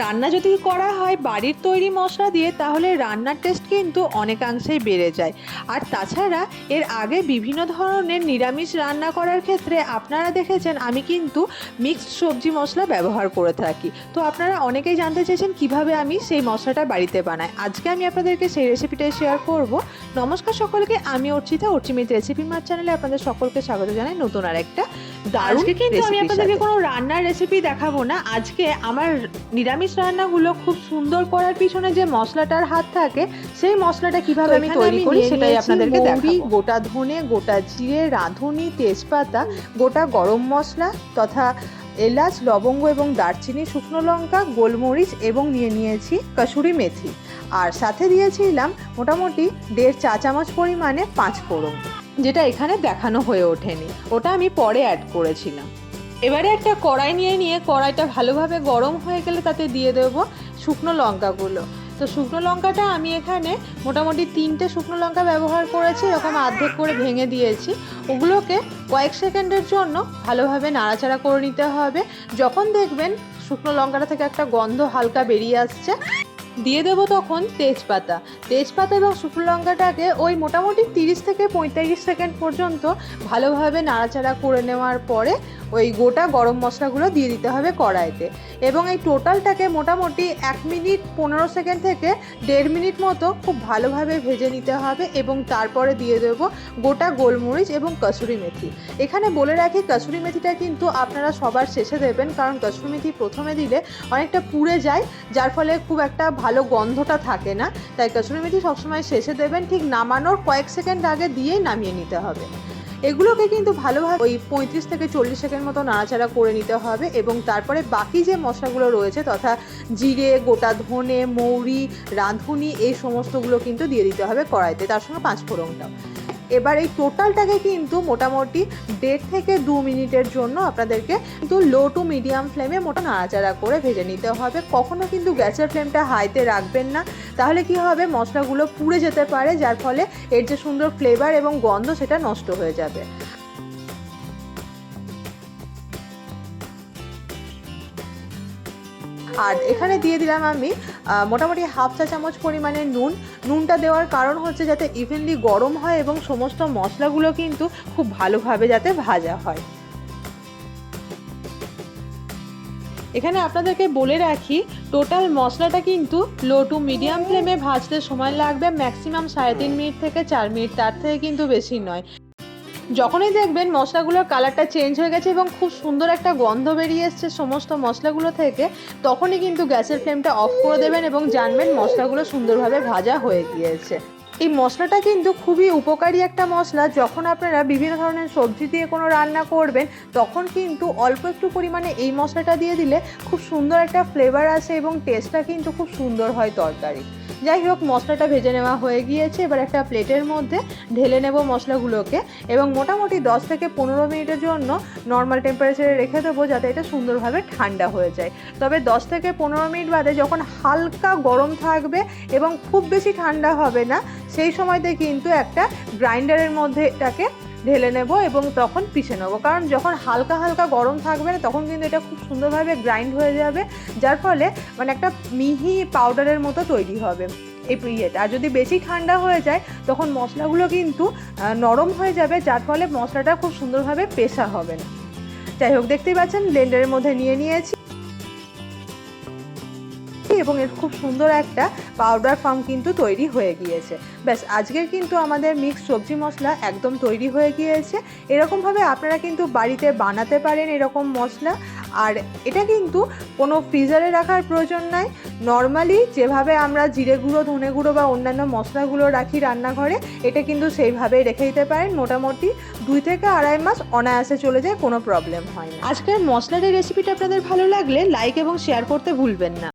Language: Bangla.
রান্না যদি করা হয়, বাড়ির তৈরি মশলা দিয়ে, তাহলে রান্নার টেস্ট কিন্তু অনেকাংশেই বেড়ে যায়। আর তাছাড়া, এর আগে বিভিন্ন ধরনের নিরামিষ রান্না করার ক্ষেত্রে আপনারা দেখেছেন, আমি কিন্তু মিক্সড সবজি মশলা ব্যবহার করে থাকি। তো আপনারা অনেকেই জানতে চেয়েছেন, কীভাবে আমি সেই মশলাটা বাড়িতে বানাই। আজকে আমি আপনাদেরকে সেই রেসিপিটাই শেয়ার করব। নমস্কার সকলকে, আমি অর্চিতা অর্চিমিত রেসিপি মার চ্যানেলে আপনাদের সকলকে স্বাগত জানাই। নতুন আর একটা আজকে কিন্তু আমি আপনাদেরকে কোনো রান্নার রেসিপি দেখাবো না। আজকে আমার নিরামিষ রান্নাগুলো খুব সুন্দর করার পিছনে যে মশলাটার হাত থাকে সেই মশলাটা কীভাবে আমি তৈরি করি সেটাই আপনাদেরকে দেখাবো। গোটা ধনে গোটা জিরে রাঁধুনি তেজপাতা গোটা গরম মশলা তথা এলাচ লবঙ্গ এবং দারচিনি শুকনো লঙ্কা গোলমরিচ এবং নিয়ে নিয়েছি কসুরি মেথি। আর সাথে দিয়েছিলাম মোটামুটি দেড় চা চামচ পরিমাণে পাঁচ ফোড়ন যেটা এখানে দেখানো হয়ে ওঠেনি। ওটা আমি পরে অ্যাড করেছিলাম। এবারে একটা কড়াই নিয়ে নিয়ে কড়াইটা ভালোভাবে গরম হয়ে গেলে তাতে দিয়ে দেবো শুকনো লঙ্কাগুলো। তো শুকনো লঙ্কাটা আমি এখানে মোটামুটি তিনটে শুকনো লঙ্কা ব্যবহার করেছি, এরকম অর্ধেক করে ভেঙে দিয়েছি। ওগুলোকে কয়েক সেকেন্ডের জন্য ভালোভাবে নাড়াচাড়া করে নিতে হবে। যখন দেখবেন শুকনো লঙ্কাটা থেকে একটা গন্ধ হালকা বেরিয়ে আসছে দিয়ে দেব তখন তেজপাতা। তেজপাতা এবং শুকনো লঙ্কাটাকে ওই মোটামুটি তিরিশ থেকে পঁয়তাল্লিশ সেকেন্ড পর্যন্ত ভালোভাবে নাড়াচাড়া করে নেওয়ার পরে ওই গোটা গরম মশলাগুলো দিয়ে দিতে হবে কড়াইতে। এবং এই টোটালটাকে মোটামুটি এক মিনিট পনেরো সেকেন্ড থেকে দেড় মিনিট মতো খুব ভালোভাবে ভেজে নিতে হবে এবং তারপরে দিয়ে দেবো গোটা গোলমরিচ এবং কসুরি মেথি। এখানে বলে রাখি, কসুরি মেথিটা কিন্তু আপনারা সবার শেষে দেবেন, কারণ কসুরি মেথি প্রথমে দিলে অনেকটা পুড়ে যায়, যার ফলে খুব একটা ভালো গন্ধটা থাকে না। তাই কসুরি মেথি সবসময় শেষে দেবেন, ঠিক নামানোর কয়েক সেকেন্ড আগে দিয়েই নামিয়ে নিতে হবে। এগুলোকে কিন্তু ভালোভাবে ওই পঁয়ত্রিশ থেকে চল্লিশ সেকেন্ড মতো নাড়াচাড়া করে নিতে হবে এবং তারপরে বাকি যে মশলাগুলো রয়েছে তথা জিরে, গোটা ধনে, মৌরি, রাঁধুনি, এই সমস্তগুলো কিন্তু দিয়ে দিতে হবে কড়াইতে। তার সঙ্গে পাঁচ ফোড়নটাও। এবার এই টোটালটাকে কিন্তু মোটামুটি দেড় থেকে দু মিনিটের জন্য আপনাদেরকে কিন্তু লো টু মিডিয়াম ফ্লেমে মোটা নাড়াচাড়া করে ভেজে নিতে হবে। কখনো কিন্তু গ্যাসের ফ্লেমটা হাইতে রাখবেন না। তাহলে কি হবে? মশলাগুলো পুড়ে যেতে পারে, যার ফলে এর যে সুন্দর ফ্লেভার এবং গন্ধ সেটা নষ্ট হয়ে যাবে। আর এখানে দিয়ে দিলাম আমি মোটামুটি হাফ চা চামচ পরিমাণে নুন। নুনটা দেওয়ার কারণ হচ্ছে যাতে ইভেনলি গরম হয় এবং সমস্ত মশলাগুলো কিন্তু খুব ভালোভাবে যাতে ভাজা হয়। এখানে আপনাদেরকে বলে রাখি টোটাল মশলাটা কিন্তু লো টু মিডিয়াম ফ্লেমে ভাজতে সময় লাগবে ম্যাক্সিমাম সাড়ে তিন মিনিট থেকে চার মিনিট, তার থেকে কিন্তু বেশি নয়। যখনই দেখবেন মশলাগুলোর কালারটা চেঞ্জ হয়ে গেছে এবং খুব সুন্দর একটা গন্ধ বেরিয়ে এসছে সমস্ত মশলাগুলো থেকে, তখনই কিন্তু গ্যাসের ফ্লেমটা অফ করে দেবেন এবং জানবেন মশলাগুলো সুন্দরভাবে ভাজা হয়ে গিয়েছে। এই মশলাটা কিন্তু খুবই উপকারী একটা মশলা। যখন আপনারা বিভিন্ন ধরনের সবজি দিয়ে কোনো রান্না করবেন, তখন কিন্তু অল্প একটু পরিমাণে এই মশলাটা দিয়ে দিলে খুব সুন্দর একটা ফ্লেভার আসে এবং টেস্টটা কিন্তু খুব সুন্দর হয় তরকারি। যাই হোক, মশলাটা ভেজে নেওয়া হয়ে গিয়েছে। এবার একটা প্লেটের মধ্যে ঢেলে নেব মশলাগুলোকে এবং মোটামুটি দশ থেকে পনেরো মিনিটের জন্য নর্মাল টেম্পারেচারে রেখে দেবো যাতে এটা সুন্দরভাবে ঠান্ডা হয়ে যায়। তবে দশ থেকে পনেরো মিনিট বাদে যখন হালকা গরম থাকবে এবং খুব বেশি ঠান্ডা হবে না সেই সময়তে কিন্তু একটা গ্রাইন্ডারের মধ্যে এটাকে ঢেলে নেব এবং তখন পিষে নেব। কারণ যখন হালকা হালকা গরম থাকবে না, তখন কিন্তু এটা খুব সুন্দরভাবে গ্রাইন্ড হয়ে যাবে, যার ফলে মানে একটা মিহি পাউডারের মতো তৈরি হবে এই ইয়েটা। আর যদি বেশি ঠান্ডা হয়ে যায়, তখন মশলাগুলো কিন্তু নরম হয়ে যাবে, যার ফলে মশলাটা খুব সুন্দরভাবে পেশা হবে না। যাই হোক, দেখতেই পাচ্ছেন, ব্লেন্ডারের মধ্যে নিয়ে নিয়েছি। এবং এর খুব সুন্দর একটা পাউডার ফর্ম কিন্তু তৈরি হয়ে গিয়েছে। ব্যাস, আজকের কিন্তু আমাদের মিক্স সবজি মশলা একদম তৈরি হয়ে গিয়েছে। এরকমভাবে আপনারা কিন্তু বাড়িতে বানাতে পারেন এরকম মশলা। আর এটা কিন্তু কোনো ফ্রিজারে রাখার প্রয়োজন নাই। নর্মালি যেভাবে আমরা জিরে গুঁড়ো, ধনে গুঁড়ো বা অন্যান্য মশলাগুলো রাখি রান্নাঘরে, এটা কিন্তু সেইভাবেই রেখে দিতে পারেন। মোটামুটি দুই থেকে আড়াই মাস অনায়াসে চলে যায়, কোনো প্রবলেম হয় না। আজকের মশলার এই রেসিপিটা আপনাদের ভালো লাগলে লাইক এবং শেয়ার করতে ভুলবেন না।